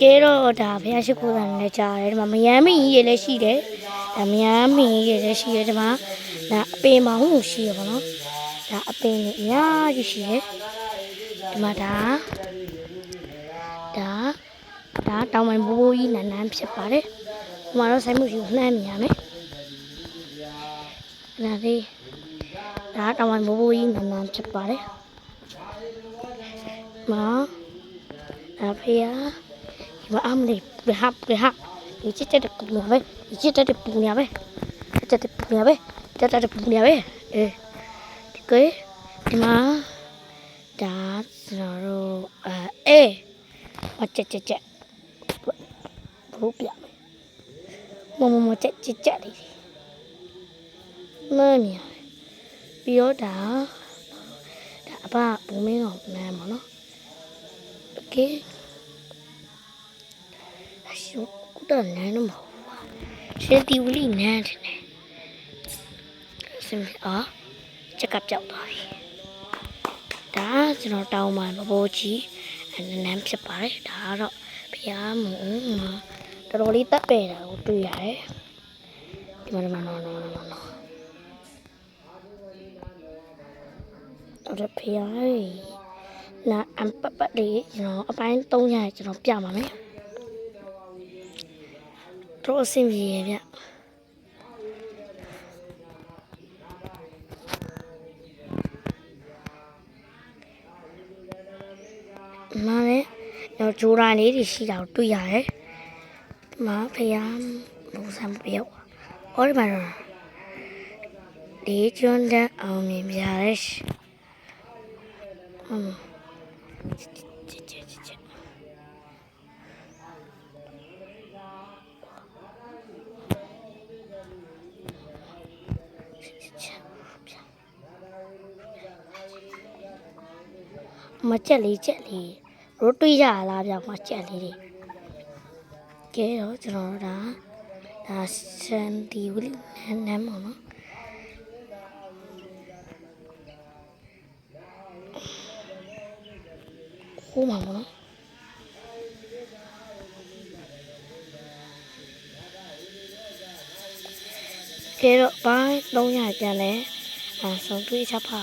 ကဲတော့ဒါဘုရားရှိခိုးတာလည်းကြားတယ်ဒီမှာမယမ်းမင်းကြီးရေလည်းရှိတယ်ဒါမယမ်းမင်းကြီးရေလည်းရှိတယ်ဒီမှာဒါအပင်မောင်လို့ရှိရပါတော့ဒါအပင်ကြီးအများကြီးရှိတယ်ဒီမှာဒါဒါဒါတောင်ပိုင်ဘိုးဘိုးကြီးနန်းနန်းဖြစ်ပါတယ်ဒီမှာတော့ဆိုင်မှုရှိကိုနှမ်းမြင်ရမယ်ဒါလေးဒါတောင်ပိုင်ဘိုးဘိုးကြီးနန်းနန်းဖြစ်ပါတယ်မှာ ဒါဖေး ဒီမှာအမလေးဘဟပ်ဘဟပ်ဒီချစ်တဲ့ပူနေပဲဒီချစ်တဲ့ပူနေပဲချစ်တဲ့ပူနေပဲချစ်တဲ့ပူနေပဲအဲဒီကေဒီမှာဒါကျွန်တော်တို့အဲအေးမချက်ချက်ချက်ဘုပြမမမချက်ချက်ချက်လေးမမြင်ပြီးတော့ဒါဒါအဘဘုံမင်းတော်နမ်းပါနော်โอเค အ ရှုပ်ကတော့နန်းတော့မဟုတ်ဘူးရှင်တီဝလီနန်းတယ်နဲ့စင်အားချက်ကပ်ကြောက်သွားပြီဒါကျွန်တော်တောင်းမှဘဘိုးကြီးအနန်းဖြစ်ပါတယ်ဒါကတော့ဘုရားမုံမှာတော်တော်လေးတက်ပယ်တာကိုတွေ့ရတယ်ဒီမှာဒီမှာနော်နော်နော်နော်တော့ဖျားရီနာအမ်ပပလေးကျွန်တော်အပိုင်း300ကျွန်တော်ပြပါမယ် တော့အဆင်ပြေရဲ့ဗျမလည်းတော့ဂျိုရာလေးတွေရှိတာကိုတွေ့ရတယ်ဒီမှာဖယားဘူဆံပြောက်ဟောဒီမှာတော့ဒီကျွန်းတဲ့အောင်မြင်ပြရတယ်ရှဟွန်းချစ်ချစ်ချစ်ချစ် မကြက်လေးကြက်လေးရိုးတွေးရလားဗျမကြက်လေးတွေကဲတော့ကျွန်တော်တို့ဒါဒါစန်ဒီဝလီနန်းနန်းပါနော်ဟိုမှာပါနော် ကဲတော့ဘိုင်း300ကျန်လဲအဲဆုံးတွေးချက်ပါ